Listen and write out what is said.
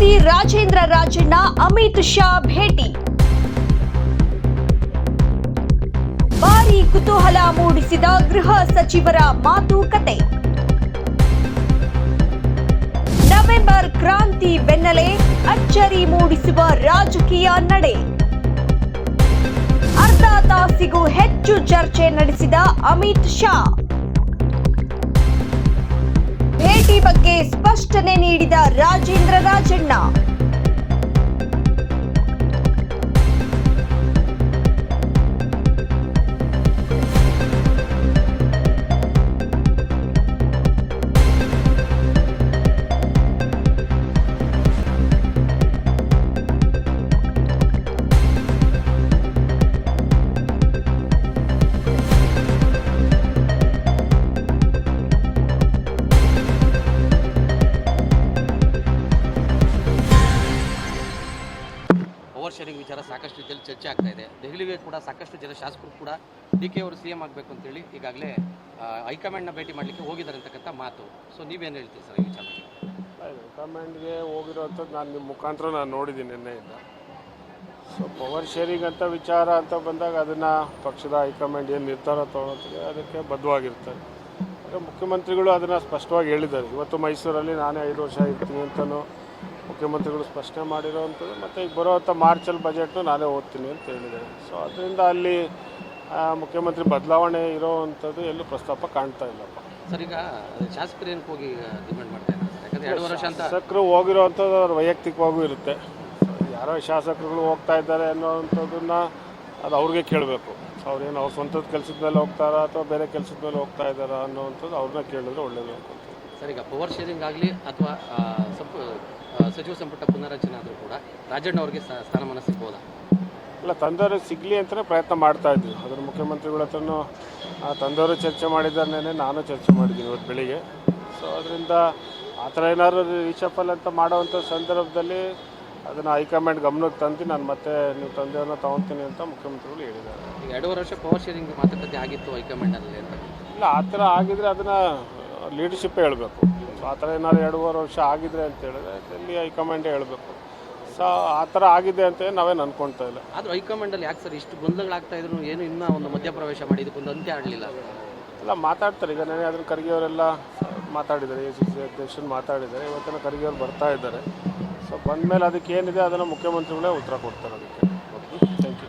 DC Rajendra Rajanna Amit Shah ಭೇಟಿ. ಭಾರಿ ಕುತೂಹಲ ಮೂಡಿಸಿದ ಗೃಹ ಸಚಿವರ ಮಾತುಕತೆ. ನವೆಂಬರ್ ಕ್ರಾಂತಿ ಬೆನ್ನಲೆ ಅಚ್ಚರಿ ಮೂಡಿಸುವ ರಾಜಕೀಯ ನಡೆ. ಅರ್ಧ ತಾಸಿಗೂ ಹೆಚ್ಚು ಚರ್ಚೆ ನಡೆಸಿದ ಅಮಿತ್ ಶಾ. ಭೇಟಿ ಬಗ್ಗೆ ಸ್ಪಷ್ಟನೆ ನೀಡಿದ ರಾಜೇಂದ್ರ ರಾಜಣ್ಣ. ಶೇರಿಂಗ್ ವಿಚಾರ ಸಾಕಷ್ಟು ರೀತಿಯಲ್ಲಿ ಚರ್ಚೆ ಆಗ್ತಾ ಇದೆ. ದೆಹಲಿಗೆ ಕೂಡ ಸಾಕಷ್ಟು ಜನ ಶಾಸಕರು ಕೂಡ ಡಿ ಕೆ ಅವರು ಸಿ ಎಂ ಆಗಬೇಕು ಅಂತೇಳಿ ಈಗಾಗಲೇ ಹೈಕಮಾಂಡ್ನ ಭೇಟಿ ಮಾಡಲಿಕ್ಕೆ ಹೋಗಿದ್ದಾರೆ ಅಂತಕ್ಕಂಥ ಮಾತು. ಸೊ ನೀವೇನು ಹೇಳ್ತೀರಿ ಸರ್ ಈ ವಿಚಾರದಲ್ಲಿ ಹೋಗಿರೋ ಹೋಗಿರೋಂಥದ್ದು ನಾನು ನಿಮ್ಮ ಮುಖಾಂತರ ನಾನು ನೋಡಿದ್ದೀನಿ ನಿನ್ನೆಯಿಂದ. ಸೊ ಪವರ್ ಶೇರಿಂಗ್ ಅಂತ ವಿಚಾರ ಅಂತ ಬಂದಾಗ ಅದನ್ನು ಪಕ್ಷದ ಹೈಕಮಾಂಡ್ ಏನು ನಿರ್ಧಾರ ತೊಗೊಳೋತ್ತಿದೆ ಅದಕ್ಕೆ ಬದ್ಧವಾಗಿರ್ತಾರೆ. ಮುಖ್ಯಮಂತ್ರಿಗಳು ಅದನ್ನು ಸ್ಪಷ್ಟವಾಗಿ ಹೇಳಿದ್ದಾರೆ. ಇವತ್ತು ಮೈಸೂರಲ್ಲಿ ನಾನೇ ಐದು ವರ್ಷ ಇರ್ತೀನಿ ಅಂತಲೂ ಮುಖ್ಯಮಂತ್ರಿಗಳು ಸ್ಪಷ್ಟನೆ ಮಾಡಿರೋವಂಥದ್ದು. ಮತ್ತು ಈಗ ಬರೋವಂಥ ಮಾರ್ಚಲ್ಲಿ ಬಜೆಟ್ನು ನಾನೇ ಓದ್ತೀನಿ ಅಂತ ಹೇಳಿದ್ದಾರೆ. ಸೊ ಅದರಿಂದ ಅಲ್ಲಿ ಮುಖ್ಯಮಂತ್ರಿ ಬದಲಾವಣೆ ಇರೋವಂಥದ್ದು ಎಲ್ಲೂ ಪ್ರಸ್ತಾಪ ಕಾಣ್ತಾ ಇಲ್ಲಪ್ಪ. ಸರ್ ಈಗ ಶಾಸಕರು ಏನಕ್ಕೆ ಹೋಗಿ ಡಿಮ್ಯಾಂಡ್ ಮಾಡ್ತಾ ಇದ್ದಾರೆ? ಸರ್ ಯಾಕಂದ್ರೆ ಎರಡು ವರ್ಷ ಅಂತ ಶಾಸಕರು ಹೋಗಿರೋವಂಥದ್ದು ಅವ್ರ ವೈಯಕ್ತಿಕವಾಗೂ ಇರುತ್ತೆ. ಯಾರೋ ಶಾಸಕರುಗಳು ಹೋಗ್ತಾ ಇದ್ದಾರೆ ಅನ್ನೋವಂಥದ್ದನ್ನ ಅದು ಅವ್ರಿಗೆ ಕೇಳಬೇಕು. ಅವ್ರೇನು ಅವ್ರ ಸ್ವಂತದ ಕೆಲಸದ ಮೇಲೆ ಹೋಗ್ತಾರಾ ಅಥವಾ ಬೇರೆ ಕೆಲಸದ ಮೇಲೆ ಹೋಗ್ತಾ ಇದ್ದಾರಾ ಅನ್ನೋವಂಥದ್ದು ಅವ್ರನ್ನ ಕೇಳಿದ್ರೆ ಒಳ್ಳೇದು ಸರ್ ಈಗ ಪವರ್ ಶೇರಿಂಗ್ ಆಗಲಿ ಅಥವಾ ಸಂಪು ಸಚಿವ ಸಂಪುಟ ಪುನರಚನೆ ಆದರೂ ಕೂಡ ರಾಜಣ್ಣ ಅವರಿಗೆ ಸ್ಥಾನಮಾನ ಸಿಗ್ಬೋದಾ? ಇಲ್ಲ ತಂದವರು ಸಿಗಲಿ ಅಂತಲೇ ಪ್ರಯತ್ನ ಮಾಡ್ತಾ ಇದ್ವಿ. ಅದರ ಮುಖ್ಯಮಂತ್ರಿಗಳ ಹತ್ರನೂ ಆ ತಂದವರು ಚರ್ಚೆ ಮಾಡಿದ್ದಾರನೇ ನಾನು ಚರ್ಚೆ ಮಾಡಿದ್ದೀನಿ ಇವತ್ತು ಬೆಳಿಗ್ಗೆ. ಸೊ ಅದರಿಂದ ಆ ಥರ ಏನಾದರೂ ರೀಚಪ್ಪಲ್ ಅಂತ ಮಾಡೋವಂಥ ಸಂದರ್ಭದಲ್ಲಿ ಅದನ್ನು ಹೈಕಮಾಂಡ್ ಗಮನಕ್ಕೆ ತಂದು ನಾನು ಮತ್ತೆ ನೀವು ತಂದೆಯವ್ರನ್ನ ತಗೊತೀನಿ ಅಂತ ಮುಖ್ಯಮಂತ್ರಿಗಳು ಹೇಳಿದ್ದಾರೆ. ಈಗ ಎರಡೂವರೆ ವರ್ಷ ಪವರ್ ಶೇರಿಂಗ್ ಮಾತುಕತೆ ಆಗಿತ್ತು ಹೈಕಮಾಂಡಲ್ಲಿ ಅಂತ. ಇಲ್ಲ ಆ ಥರ ಆಗಿದ್ರೆ ಅದನ್ನು ಲೀಡರ್ಶಿಪ್ಪೇ ಹೇಳಬೇಕು. ಸೊ ಆ ಥರ ಏನಾದ್ರು ಎರಡೂವರೆ ವರ್ಷ ಆಗಿದ್ರೆ ಅಂತ ಹೇಳಿದ್ರೆ ಡೆಲ್ಲಿ ಹೈಕಮಾಂಡೇ ಹೇಳಬೇಕು. ಸೊ ಆ ಥರ ಆಗಿದೆ ಅಂತ ನಾವೇನು ಅನ್ಕೊಳ್ತಾ ಇಲ್ಲ. ಆದರೂ ಹೈಕಮಾಂಡಲ್ಲಿ ಯಾಕೆ ಸರ್ ಇಷ್ಟು ಗೊಂದಲಗಳಾಗ್ತಾ ಇದ್ರು? ಏನು ಇನ್ನೂ ಒಂದು ಮಧ್ಯಪ್ರವೇಶ ಮಾಡಿ ಇದಕ್ಕೊಂದು ಅಂತ್ಯ ಆಡಲಿಲ್ಲ ಎಲ್ಲ ಮಾತಾಡ್ತಾರೆ. ಈಗ ನಾನೇ ಅದನ್ನು ಖರ್ಗೆ ಅವರೆಲ್ಲ ಮಾತಾಡಿದ್ದಾರೆ. ಎ ಸಿ ಸಿ ಅಧ್ಯಕ್ಷರು ಮಾತಾಡಿದ್ದಾರೆ. ಇವತ್ತಿನ ಖರ್ಗೆ ಅವ್ರು ಬರ್ತಾ ಇದ್ದಾರೆ. ಸೊ ಬಂದಮೇಲೆ ಅದಕ್ಕೆ ಏನಿದೆ? ಅದನ್ನು ಮುಖ್ಯಮಂತ್ರಿಗಳೇ ಉತ್ತರ ಕೊಡ್ತಾರೆ ಅದಕ್ಕೆ.